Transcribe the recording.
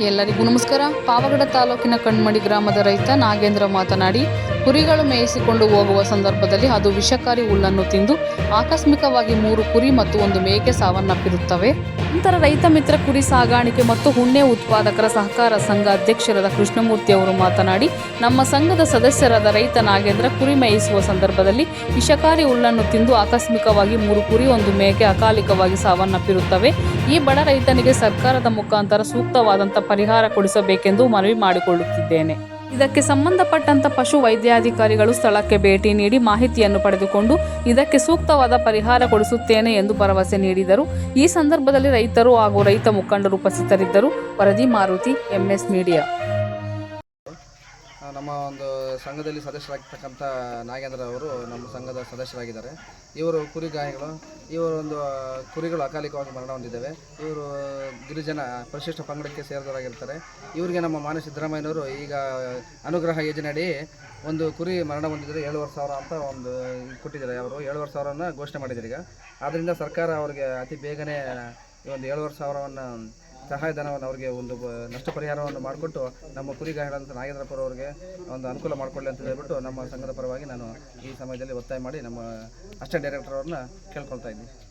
ಎಲ್ಲರಿಗೂ ನಮಸ್ಕಾರ. ಪಾವಗಡ ತಾಲೂಕಿನ ಕಣ್ಮಡಿ ಗ್ರಾಮದ ರೈತ ನಾಗೇಂದ್ರ ಮಾತನಾಡಿ ಕುರಿಗಳು ಮೇಯಿಸಿಕೊಂಡು ಹೋಗುವ ಸಂದರ್ಭದಲ್ಲಿ ಅದು ವಿಷಕಾರಿ ಹುಲ್ಲನ್ನು ತಿಂದು ಆಕಸ್ಮಿಕವಾಗಿ ಮೂರು ಕುರಿ ಮತ್ತು ಒಂದು ಮೇಕೆ ಸಾವನ್ನಪ್ಪಿರುತ್ತವೆ. ನಂತರ ರೈತ ಮಿತ್ರ ಕುರಿ ಸಾಗಾಣಿಕೆ ಮತ್ತು ಉಣ್ಣೆ ಉತ್ಪಾದಕರ ಸಹಕಾರ ಸಂಘ ಅಧ್ಯಕ್ಷರಾದ ಕೃಷ್ಣಮೂರ್ತಿ ಅವರು ಮಾತನಾಡಿ, ನಮ್ಮ ಸಂಘದ ಸದಸ್ಯರಾದ ರೈತ ನಾಗೇಂದ್ರ ಕುರಿ ಮೇಯಿಸುವ ಸಂದರ್ಭದಲ್ಲಿ ವಿಷಕಾರಿ ಹುಲ್ಲನ್ನು ತಿಂದು ಆಕಸ್ಮಿಕವಾಗಿ ಮೂರು ಕುರಿ, ಒಂದು ಮೇಕೆ ಅಕಾಲಿಕವಾಗಿ ಸಾವನ್ನಪ್ಪಿರುತ್ತವೆ. ಈ ಬಡ ರೈತನಿಗೆ ಸರ್ಕಾರದ ಮುಖಾಂತರ ಸೂಕ್ತವಾದಂಥ ಪರಿಹಾರ ಕೊಡಿಸಬೇಕೆಂದು ಮನವಿ ಮಾಡಿಕೊಳ್ಳುತ್ತಿದ್ದೇನೆ. ಇದಕ್ಕೆ ಸಂಬಂಧಪಟ್ಟಂತ ಪಶು ವೈದ್ಯಾಧಿಕಾರಿಗಳು ಸ್ಥಳಕ್ಕೆ ಭೇಟಿ ನೀಡಿ ಮಾಹಿತಿಯನ್ನು ಪಡೆದುಕೊಂಡು ಇದಕ್ಕೆ ಸೂಕ್ತವಾದ ಪರಿಹಾರ ಕೊಡಿಸುತ್ತೇನೆ ಎಂದು ಭರವಸೆ ನೀಡಿದರು. ಈ ಸಂದರ್ಭದಲ್ಲಿ ರೈತರು ಹಾಗೂ ರೈತ ಮುಖಂಡರು ಉಪಸ್ಥಿತರಿದ್ದರು. ವರದಿ ಮಾರುತಿ, ಎಂಎಸ್ ಮೀಡಿಯಾ. ನಮ್ಮ ಒಂದು ಸಂಘದಲ್ಲಿ ಸದಸ್ಯರಾಗಿರ್ತಕ್ಕಂಥ ನಾಗೇಂದ್ರ ಅವರು ನಮ್ಮ ಸಂಘದ ಸದಸ್ಯರಾಗಿದ್ದಾರೆ. ಇವರು ಕುರಿಗಾಯಿಗಳು, ಇವರು ಒಂದು ಕುರಿಗಳು ಅಕಾಲಿಕವಾಗಿ ಮರಣ ಹೊಂದಿದ್ದಾವೆ. ಇವರು ಗಿರಿಜನ ಪರಿಶಿಷ್ಟ ಪಂಗಡಕ್ಕೆ ಸೇರಿದವರಾಗಿರ್ತಾರೆ. ಇವರಿಗೆ ನಮ್ಮ ಮಾನ್ಯ ಸಿದ್ದರಾಮಯ್ಯನವರು ಈಗ ಅನುಗ್ರಹ ಯೋಜನೆಯಡಿ ಒಂದು ಕುರಿ ಮರಣ ಹೊಂದಿದರೆ ಏಳುವರೆ ಸಾವಿರ ಅಂತ ಒಂದು ಕೊಟ್ಟಿದ್ದಾರೆ. ಅವರು ಏಳುವರೆ ಸಾವಿರವನ್ನು ಘೋಷಣೆ ಮಾಡಿದ್ದಾರೆ ಈಗ. ಆದ್ದರಿಂದ ಸರ್ಕಾರ ಅವರಿಗೆ ಅತಿ ಬೇಗನೆ ಈ ಒಂದು ಏಳುವರೆ ಸಾವಿರವನ್ನು ಸಹಾಯಧನವನ್ನು ಅವರಿಗೆ ಒಂದು ನಷ್ಟ ಪರಿಹಾರವನ್ನು ಮಾಡಿಕೊಟ್ಟು ನಮ್ಮ ಕುರಿಗಾಯಿಗಳಂತ ನಾಗೇಂದ್ರಪುರ ಅವರಿಗೆ ಒಂದು ಅನುಕೂಲ ಮಾಡಿಕೊಳ್ಳಿ ಅಂತ ಹೇಳ್ಬಿಟ್ಟು ನಮ್ಮ ಸಂಘದ ಪರವಾಗಿ ನಾನು ಈ ಸಮಯದಲ್ಲಿ ಒತ್ತಾಯ ಮಾಡಿ ನಮ್ಮ ಅಷ್ಟೇ ಡೈರೆಕ್ಟರ್ ಅವ್ರನ್ನ ಕೇಳ್ಕೊಳ್ತಾ ಇದ್ದೀನಿ.